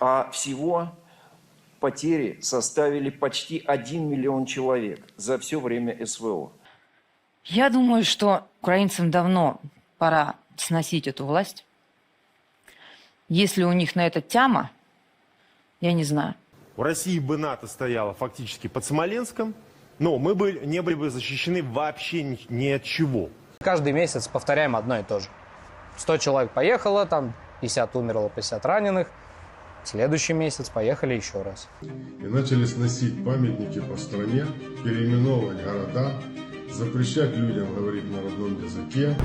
а всего потери составили почти 1 миллион человек за все время СВО. Я думаю, что украинцам давно пора сносить эту власть. Если у них на это тяма, я не знаю. У России бы НАТО стояло фактически под Смоленском, но мы бы не были бы защищены вообще ни, ни от чего. Каждый месяц повторяем одно и то же. 100 человек поехало, там 50 умерло, 50 раненых. Следующий месяц поехали еще раз. и начали сносить памятники по стране, переименовывать города, запрещать людям говорить на родном языке.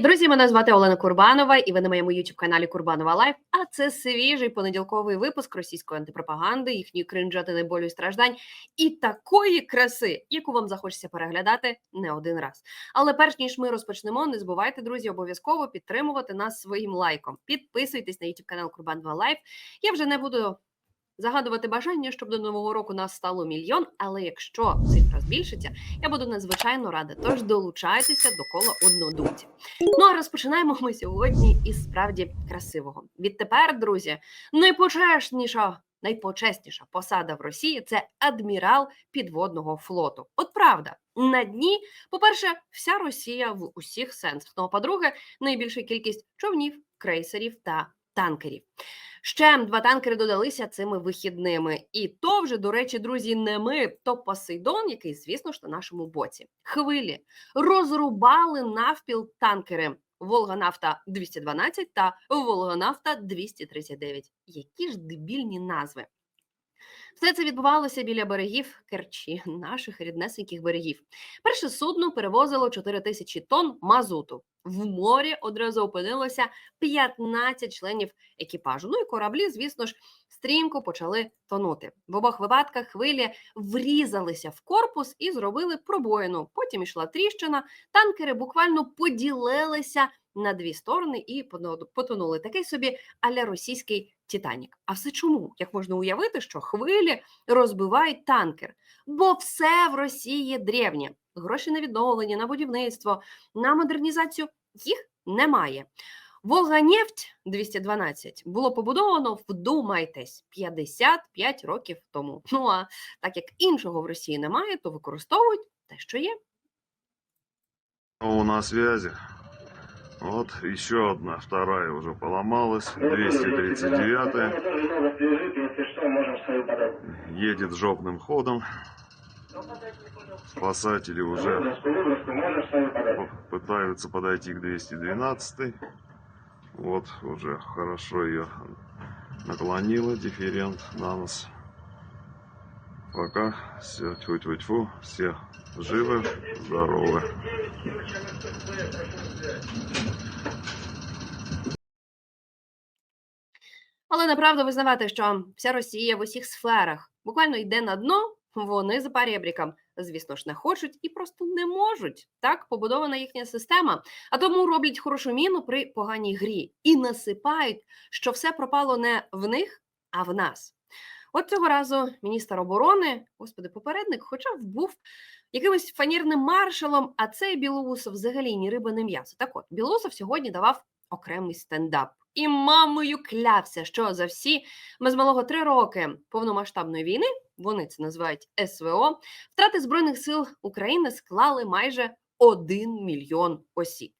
Друзі! Мене звати Олена Курбанова, і ви на моєму youtube каналі Курбанова Лайф. А це свіжий понеділковий випуск російської антипропаганди, їхньої кринжатини болю і страждань і такої краси, яку вам захочеться переглядати не один раз. Але перш ніж ми розпочнемо, не забувайте, друзі, обов'язково підтримувати нас своїм лайком. Підписуйтесь на youtube канал Курбанова Лайф. Я вже не буду загадувати бажання, щоб до нового року нас стало мільйон. Але якщо цифра збільшиться, я буду надзвичайно рада. Тож долучайтеся до кола однодумців. Ну а розпочинаємо ми сьогодні із справді красивого. Відтепер, друзі, найпочесніша, найпочесніша посада в Росії це адмірал підводного флоту. От правда, на дні, по-перше, вся Росія в усіх сенсах. Ну а по-друге, найбільша кількість човнів, крейсерів та танкерів. Ще два танкери додалися цими вихідними. І то вже, до речі, друзі, не ми, то Посейдон, який, звісно ж, на нашому боці. Хвилі розрубали навпіл танкери Волганафта 212 та Волганафта 239. Які ж дебільні назви. Все це відбувалося біля берегів Керчі, наших ріднесеньких берегів. Перше судно перевозило 4 тисячі тонн мазуту. В морі одразу опинилося 15 членів екіпажу. Ну і кораблі, звісно ж, стрімко почали тонути. В обох випадках хвилі врізалися в корпус і зробили пробоїну. Потім ішла тріщина. Танкери буквально поділилися на дві сторони і потонули. Такий собі аля російський Титанік. А все чому? Як можна уявити, що хвилі розбивають танкер? Бо все в Росії древнє. Гроші на відновлення, на будівництво, на модернізацію їх немає. Волганефть 212 було побудовано, вдумайтесь, 55 років тому. Ну а так як іншого в Росії немає, то використовують те, що є. Снова на связи. Вот еще одна, вторая уже поломалась. 239 едет жопным ходом. Спасатели уже пытаются подойти к 212. Вот уже хорошо ее наклонила дифферент на нос. Пока все тьфу-тьфу-тьфу, все живы, здоровы. Але направду визнавати, що вся Росія в усіх сферах буквально йде на дно, вони за парєбріком, звісно ж, не хочуть і просто не можуть. Так побудована їхня система. А тому роблять хорошу міну при поганій грі і насипають, що все пропало не в них, а в нас. От цього разу міністр оборони, господи, попередник, хоча б був якимось фанірним маршалом, а цей Білоусов взагалі ні риба, ні м'ясо. Так от, Білоусов сьогодні давав окремий стендап. І мамою клявся, що за всі без малого три роки повномасштабної війни, вони це називають СВО, втрати Збройних сил України склали майже 1 мільйон осіб.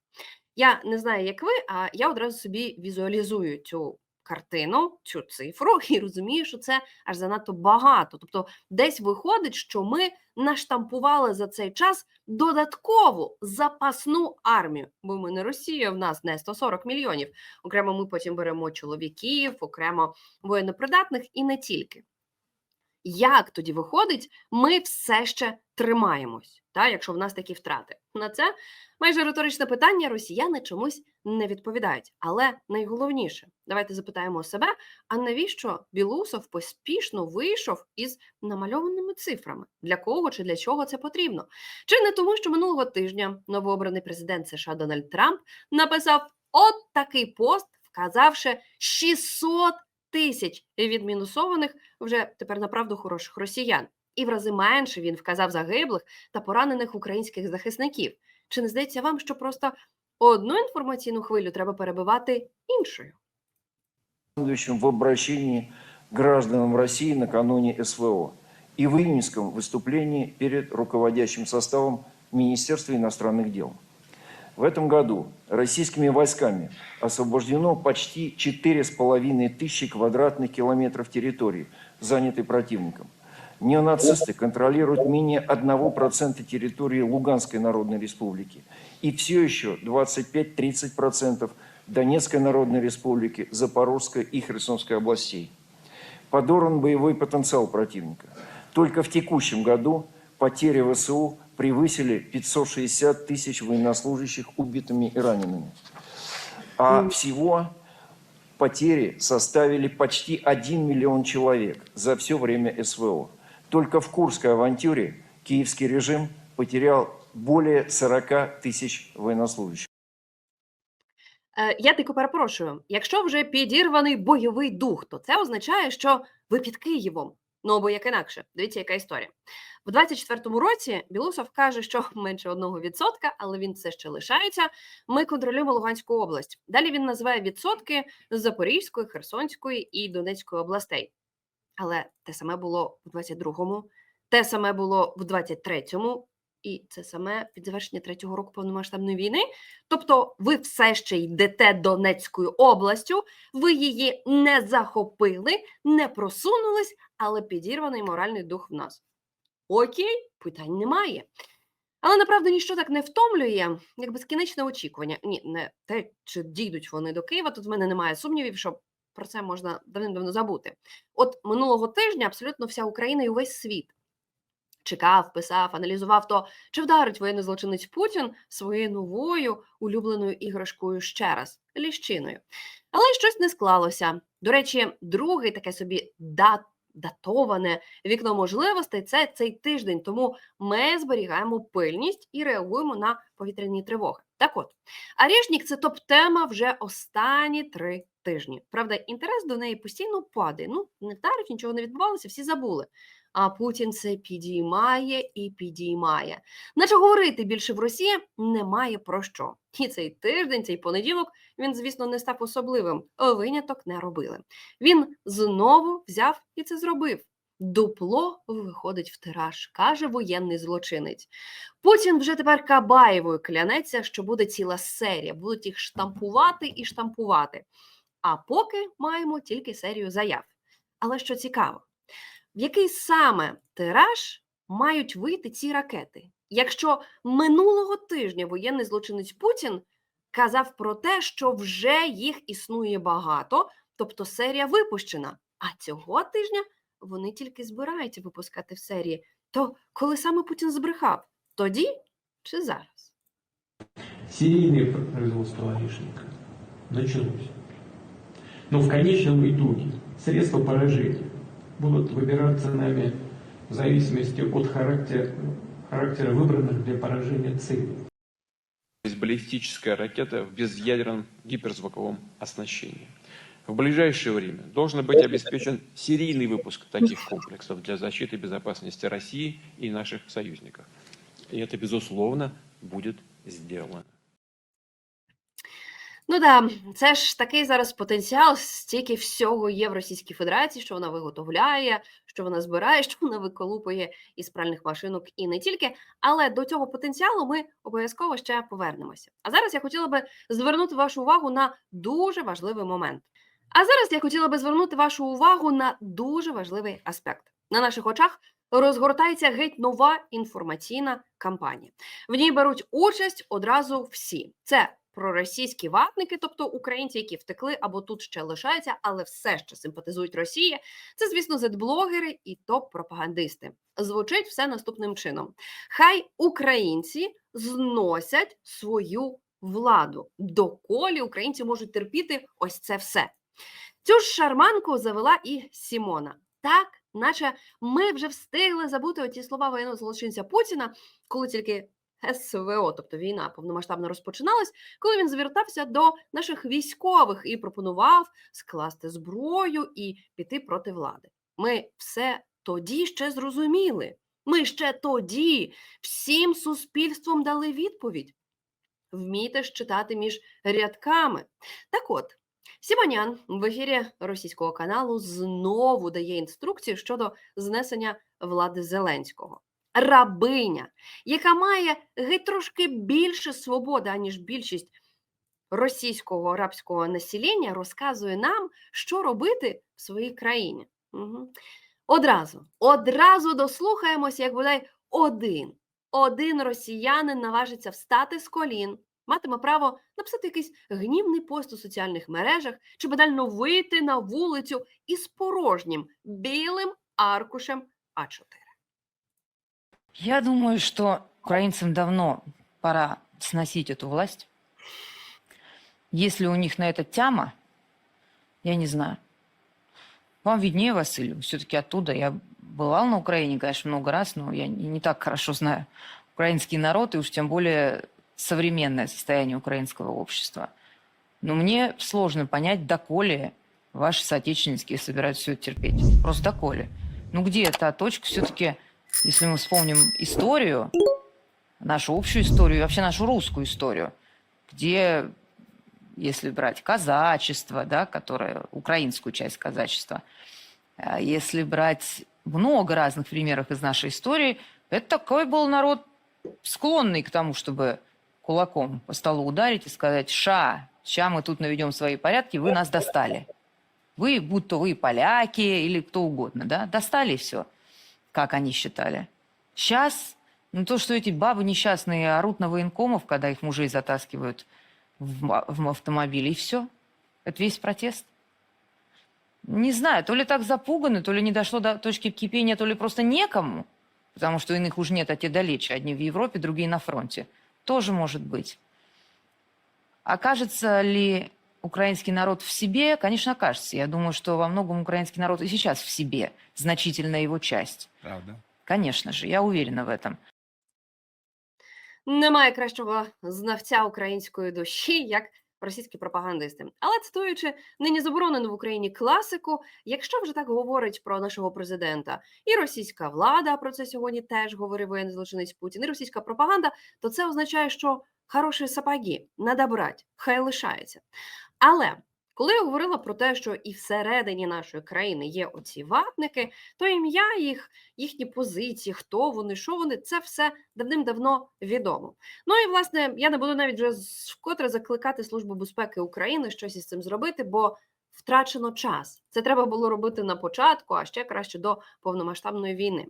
Я не знаю, як ви, а я одразу собі візуалізую цю картину, цю цифру, і розумію, що це аж занадто багато. Тобто, десь виходить, що ми наштампували за цей час додаткову запасну армію, бо ми не Росія, в нас не 140 мільйонів. Окремо ми потім беремо чоловіків, окремо воєнопридатних і не тільки. Як тоді виходить, ми все ще тримаємось, та, якщо в нас такі втрати? На це майже риторичне питання росіяни чомусь не відповідають. Але найголовніше, давайте запитаємо себе: а навіщо Білусов поспішно вийшов із намальованими цифрами? Для кого чи для чого це потрібно? Чи не тому, що минулого тижня новообраний президент США Дональд Трамп написав от такий пост, вказавши 600 тисяч відмінусованих вже тепер направду хороших росіян і в рази менше він вказав загиблих та поранених українських захисників. Чи не здається вам, що просто одну інформаційну хвилю треба перебивати іншою? командующим в обращении к гражданам России накануне СВО и в июньском выступлении перед руководящим составом Министерства иностранных дел. В этом году российскими войсками освобождено почти 4,5 тысячи квадратных километров территории, занятой противником. Неонацисты контролируют менее 1% территории Луганской Народной Республики и все еще 25-30% Донецкой Народной Республики, Запорожской и Херсонской областей. Подорван боевой потенциал противника. Только в текущем году потери ВСУ превысили 560 тысяч военнослужащих убитыми и ранеными. А всего потери составили почти 1 миллион человек за все время СВО. Только в Курской авантюре киевский режим потерял более 40 тысяч военнослужащих. Е, я дико перепрошую. Якщо вже підірваний бойовий дух, то це означає, що ви під Києвом. Ну або як інакше. Дивіться, яка історія. В 24-му році Білусов каже, що менше 1%, але він все ще лишається. Ми контролюємо Луганську область. Далі він називає відсотки з Запорізької, Херсонської і Донецької областей. Але те саме було в 22-му, те саме було в 23-му, і це саме під завершення третього року повномасштабної війни. Тобто, ви все ще йдете Донецькою областю, ви її не захопили, не просунулись, але підірваний моральний дух в нас. Окей, питань немає. Але направду ніщо так не втомлює, як безкінечне очікування. Ні, не те, чи дійдуть вони до Києва. Тут в мене немає сумнівів, що про це можна давним-давно забути. От минулого тижня абсолютно вся Україна і увесь світ чекав, писав, аналізував то, чи вдарить воєнний злочинець Путін своєю новою улюбленою іграшкою ще раз ліщиною. Але щось не склалося. До речі, другий таке собі дат. Датоване вікно можливостей це цей тиждень, тому ми зберігаємо пильність і реагуємо на повітряні тривоги. Так от, Арішнік це топ-тема вже останні три тижні. Правда, інтерес до неї постійно падає. Ну, не вдарив, нічого не відбувалося, всі забули. А Путін це підіймає і підіймає. Наче говорити більше в Росії немає про що. І цей тиждень, цей понеділок, він, звісно, не став особливим. Виняток не робили. Він знову взяв і це зробив. Дупло виходить в тираж, каже воєнний злочинець. Путін вже тепер Кабаєвою клянеться, що буде ціла серія, будуть їх штампувати і штампувати. А поки маємо тільки серію заяв. Але що цікаво, в який саме тираж мають вийти ці ракети? Якщо минулого тижня воєнний злочинець Путін казав про те, що вже їх існує багато, тобто серія випущена, а цього тижня вони тільки збираються випускати в серії, то коли саме Путін збрехав? Тоді чи зараз? серийное производство орешника началось. Но в конечном итоге средства поражения будут выбираться нами в зависимости от характера, характера выбранных для поражения целей. есть баллистическая ракета в безъядерном гиперзвуковом оснащении. В ближайшее время должен быть обеспечен серийный выпуск таких комплексов для защиты безопасности России и наших союзников. И это, безусловно, будет сделано. Ну да, це ж такий зараз потенціал, стільки всього є в Російській Федерації, що вона виготовляє, що вона збирає, що вона виколупує із пральних машинок і не тільки. Але до цього потенціалу ми обов'язково ще повернемося. А зараз я хотіла би звернути вашу увагу на дуже важливий момент. А зараз я хотіла би звернути вашу увагу на дуже важливий аспект. На наших очах розгортається геть нова інформаційна кампанія. В ній беруть участь одразу всі. Це проросійські ватники, тобто українці, які втекли або тут ще лишаються, але все ще симпатизують Росії. Це, звісно, зетблогери і топ-пропагандисти. Звучить все наступним чином: хай українці зносять свою владу, доколі українці можуть терпіти ось це все. Цю ж шарманку завела і Сімона. Так, наче ми вже встигли забути оті слова воєнного злочинця Путіна, коли тільки СВО, тобто війна повномасштабно розпочиналась, коли він звертався до наших військових і пропонував скласти зброю і піти проти влади. Ми все тоді ще зрозуміли. Ми ще тоді всім суспільством дали відповідь. Вмійте ж читати між рядками. Так от, Сіманян в ефірі російського каналу знову дає інструкції щодо знесення влади Зеленського. Рабиня, яка має геть трошки більше свободи, аніж більшість російського арабського населення, розказує нам, що робити в своїй країні. Угу. Одразу, одразу дослухаємося, як бодай один, один росіянин наважиться встати з колін, матиме право написати якийсь гнівний пост у соціальних мережах чи банально вийти на вулицю із порожнім білим аркушем А4. Я думаю, что украинцам давно пора сносить эту власть. Если у них на это тяма, я не знаю. Вам виднее, Василий, все-таки оттуда. Я бывал на Украине, конечно, много раз, но я не не так хорошо знаю украинский народ и уж тем более современное состояние украинского общества. Но мне сложно понять, доколе ваши соотечественники собираются все это терпеть. Просто доколе. Ну где та точка все-таки, если мы вспомним историю, нашу общую историю и вообще нашу русскую историю, где, если брать казачество, да, которое, украинскую часть казачества, а если брать много разных примеров из нашей истории, это такой был народ склонный к тому, чтобы кулаком по столу ударить и сказать, ша, ща мы тут наведем свои порядки, вы нас достали. Вы, будто вы поляки или кто угодно, да, достали все, как они считали. Сейчас, ну то, что эти бабы несчастные орут на военкомов, когда их мужей затаскивают в, в автомобиле, и все. Это весь протест. Не знаю, то ли так запуганы, то ли не дошло до точки кипения, то ли просто некому, потому что иных уж нет, а те далече. Одни в Европе, другие на фронте. Тоже может быть. Окажется ли украинский народ в себе? Конечно, окажется. Я думаю, что во многом украинский народ и сейчас в себе, значительная его часть. Правда. Конечно же, я уверена в этом. Немає кращого знавця української душі, як російські пропагандисти. Але цитуючи нині заборонену в Україні класику, якщо вже так говорить про нашого президента, і російська влада про це сьогодні теж говорив воєнний злочинець Путін, і російська пропаганда, то це означає, що хороші сапоги надо хай лишається. Але коли я говорила про те, що і всередині нашої країни є оці ватники, то ім'я їх, їхні позиції, хто вони, що вони, це все давним-давно відомо. Ну і власне я не буду навіть вже вкотре закликати Службу безпеки України щось із цим зробити, бо втрачено час. Це треба було робити на початку, а ще краще до повномасштабної війни.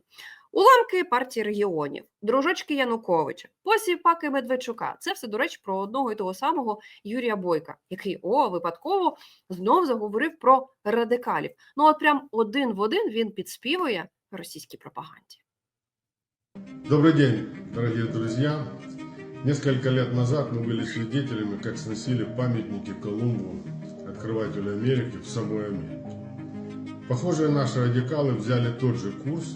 Уламки партії регіонів, дружочки Януковича, посіпаки Медведчука. Це все, до речі, про одного і того самого Юрія Бойка, який о випадково знов заговорив про радикалів. Ну от прям один в один він підспівує російській пропаганді. Добрый день, дорогие друзья. Несколько лет назад мы были свидетелями, как сносили памятники Колумбу, открывателю Америки, в самой Америке. Похоже, наши радикалы взяли тот же курс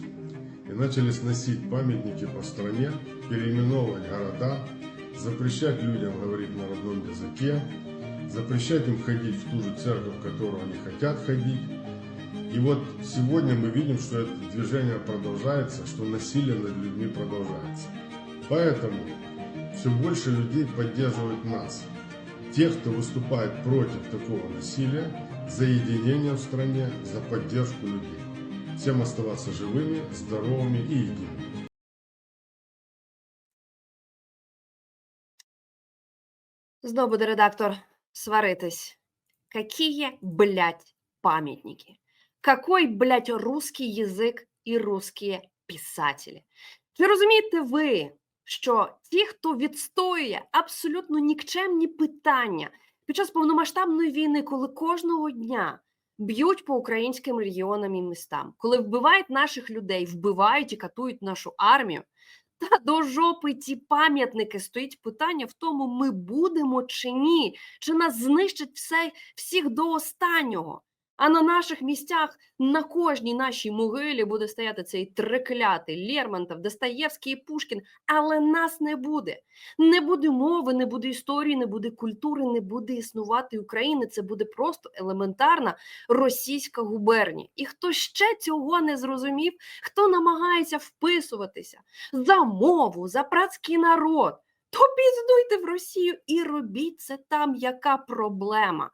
и начали сносить памятники по стране, переименовывать города, запрещать людям говорить на родном языке, запрещать им ходить в ту же церковь, в которую они хотят ходить. И вот сегодня мы видим, что это движение продолжается, что насилие над людьми продолжается. Поэтому все больше людей поддерживают нас. Тех, кто выступает против такого насилия, за единение в стране, за поддержку людей. Всем оставаться живыми, здоровыми и едиными. Знову буде редактор сваритись. Какие, блядь, памятники? Какой, блядь, русский язик і русські писателі? Чи розумієте ви, що ті, хто відстоює абсолютно нікчемні питання під час повномасштабної війни, коли кожного дня б'ють по українським регіонам і містам, коли вбивають наших людей, вбивають і катують нашу армію, та до жопи ті пам'ятники стоїть питання в тому, ми будемо чи ні, чи нас знищать все, всіх до останнього. А на наших місцях на кожній нашій могилі буде стояти цей триклятий Лермонтов, Достоєвський і Пушкін, але нас не буде. Не буде мови, не буде історії, не буде культури, не буде існувати України. Це буде просто елементарна російська губернія. І хто ще цього не зрозумів, хто намагається вписуватися за мову, за братський народ, то піздуйте в Росію і робіть це там, яка проблема.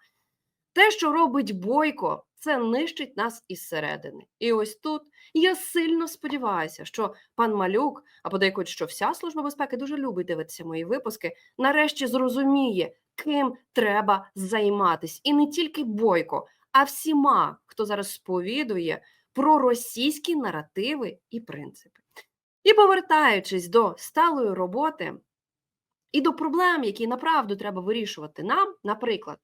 Те, що робить Бойко, це нищить нас із середини. І ось тут я сильно сподіваюся, що пан Малюк, а подейкують, що вся служба безпеки дуже любить дивитися мої випуски, нарешті зрозуміє, ким треба займатись. І не тільки Бойко, а всіма, хто зараз сповідує про російські наративи і принципи. І повертаючись до сталої роботи і до проблем, які направду треба вирішувати нам, наприклад.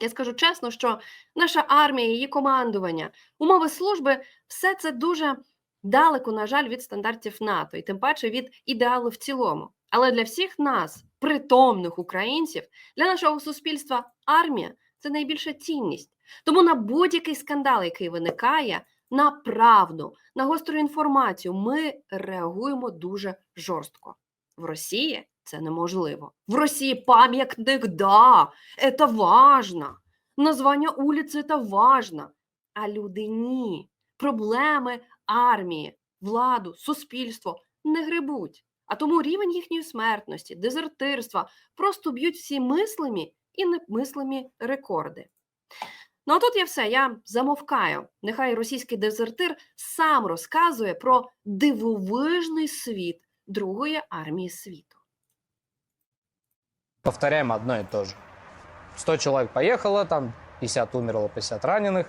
Я скажу чесно, що наша армія, її командування, умови служби все це дуже далеко, на жаль, від стандартів НАТО, і тим паче від ідеалу в цілому. Але для всіх нас, притомних українців, для нашого суспільства армія це найбільша цінність. Тому на будь-який скандал, який виникає, на правду, на гостру інформацію, ми реагуємо дуже жорстко. В Росії це неможливо. В Росії пам'ятник, да, це важно. Названня улиці це важно. А люди ні. Проблеми армії, владу, суспільство не грибуть. А тому рівень їхньої смертності, дезертирства просто б'ють всі мислимі і немислимі рекорди. Ну а тут я все, я замовкаю. Нехай російський дезертир сам розказує про дивовижний світ Другої армії світу. Повторяем одно и то же. 100 человек поехало, там 50 умерло, 50 раненых.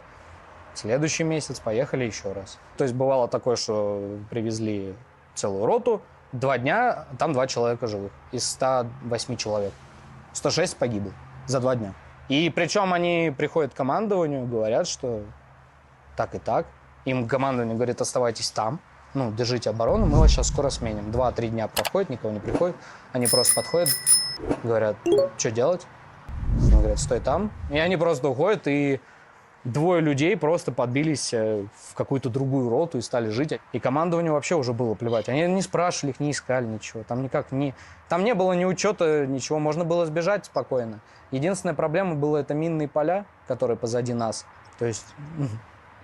Следующий месяц поехали еще раз. То есть бывало такое, что привезли целую роту, два дня, там два человека живых из 108 человек. 106 погибло за два дня. И причем они приходят к командованию, говорят, что так и так. Им командование говорит, оставайтесь там, ну, держите оборону, мы вас сейчас скоро сменим. Два-три дня проходит, никого не приходит. Они просто подходят, говорят, что делать? Они говорят, стой там. И они просто уходят, и двое людей просто подбились э, в какую-то другую роту и стали жить. И командованию вообще уже было плевать. Они не спрашивали их, не искали ничего. Там никак не... Там не было ни учета, ничего. Можно было сбежать спокойно. Единственная проблема была это минные поля, которые позади нас. То есть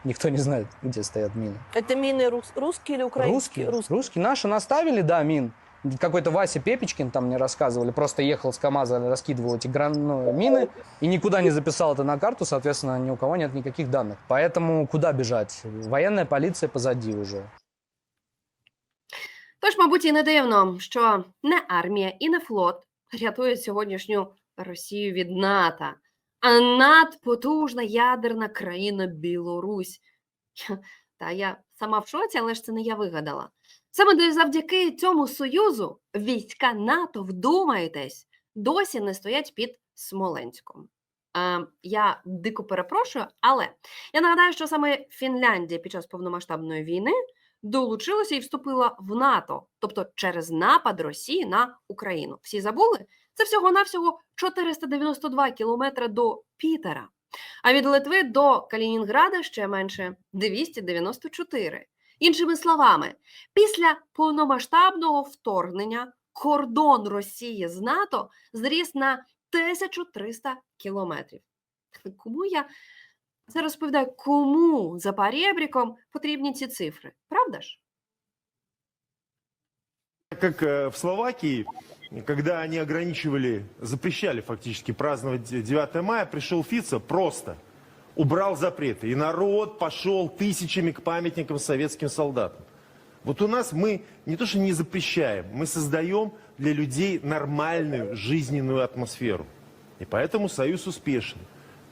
никто не знает, где стоят мины. Это мины рус- русские или украинские? Русские, русские. Наши наставили, да, мин. Какой-то Вася Пепечкин там мне рассказывали, просто ехал с КамАЗа, раскидывал эти гран... ну, мины и никуда не записал это на карту, соответственно, ни у кого нет никаких данных. Поэтому куда бежать? Военная полиция позади уже. Тож, мабуть, і не дивно, що не армія і не флот рятують сьогоднішню Росію від НАТО, а надпотужна ядерна країна Білорусь. Та я сама в шоці, але ж це не я вигадала. Саме завдяки цьому союзу війська НАТО, вдумайтесь, досі не стоять під Смоленськом. Я дико перепрошую, але я нагадаю, що саме Фінляндія під час повномасштабної війни долучилася і вступила в НАТО, тобто через напад Росії на Україну. Всі забули? Це всього-навсього 492 кілометри до Пітера. А від Литви до Калінінграда ще менше 294. Іншими словами, після повномасштабного вторгнення кордон Росії з НАТО зріс на 1300 кілометрів. Кому я це розповідаю, кому за перебріком потрібні ці цифри? Правда ж? Как э, в Словакии, когда они ограничивали, запрещали фактически праздновать 9 мая, пришел Фица просто убрал запреты. И народ пошел тысячами к памятникам советским солдатам. Вот у нас мы не то что не запрещаем, мы создаем для людей нормальную жизненную атмосферу. И поэтому союз успешен.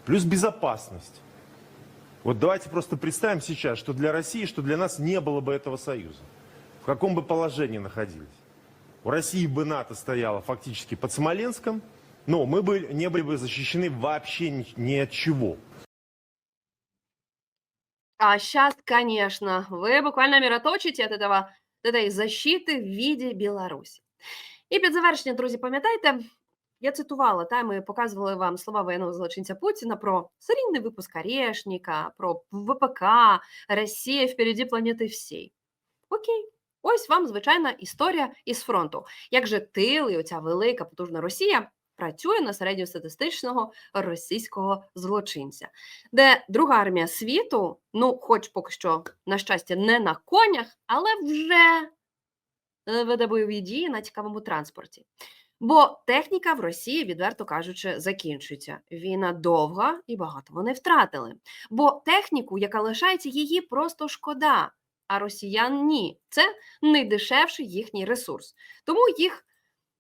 Плюс безопасность. Вот давайте просто представим сейчас, что для России, что для нас не было бы этого союза. В каком бы положении находились У России бы НАТО стояло фактически под Смоленском, но мы бы не были бы защищены вообще ни, ни от чего. А сейчас, конечно, вы буквально мироточите от этого, от этой защиты в виде Білорусі. І під завершення, друзі, пам'ятайте, я цитувала, та ми показували вам слова воєнного злочинця Путіна про серійний випуск Орешника, про ВПК, Росія впереді планети всій. Окей, Ось вам звичайна історія із фронту. Як же тил і оця велика потужна Росія працює на середньостатистичного російського злочинця, де друга армія світу, ну, хоч поки що, на щастя, не на конях, але вже е, веде бойові дії на цікавому транспорті. Бо техніка в Росії, відверто кажучи, закінчується. Війна довга і багато вони втратили. Бо техніку, яка лишається, її просто шкода. А росіян ні. Це найдешевший їхній ресурс. Тому їх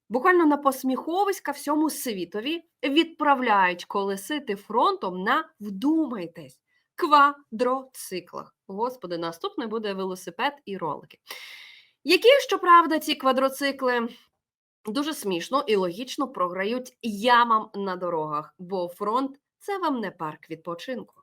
буквально на посміховиська всьому світові відправляють колесити фронтом на вдумайтесь квадроциклах. Господи, наступне буде велосипед і ролики. Які, щоправда, ці квадроцикли дуже смішно і логічно програють ямам на дорогах, бо фронт це вам не парк відпочинку.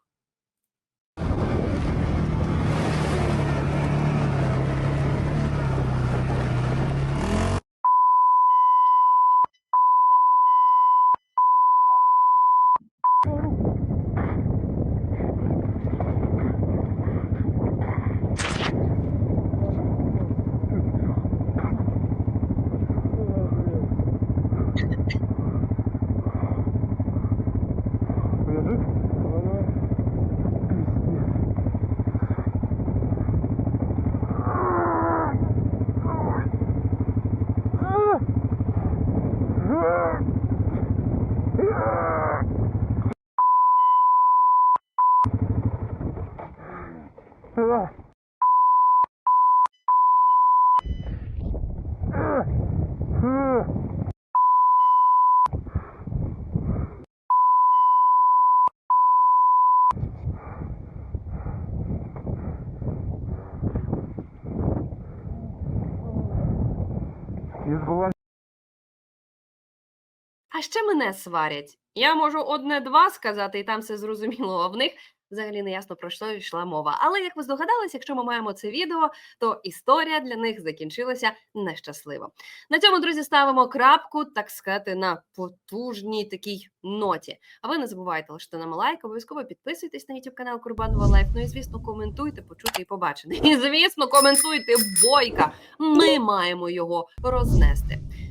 А ще мене сварять. Я можу одне-два сказати, і там все зрозуміло, а в них взагалі не ясно про що йшла мова. Але як ви здогадались, якщо ми маємо це відео, то історія для них закінчилася нещасливо. На цьому, друзі, ставимо крапку, так сказати, на потужній такій ноті. А ви не забувайте лише нам лайк, обов'язково підписуйтесь на YouTube канал Курбанова Лайф. Ну і звісно, коментуйте, почути і побачити. І звісно, коментуйте бойка. Ми маємо його рознести.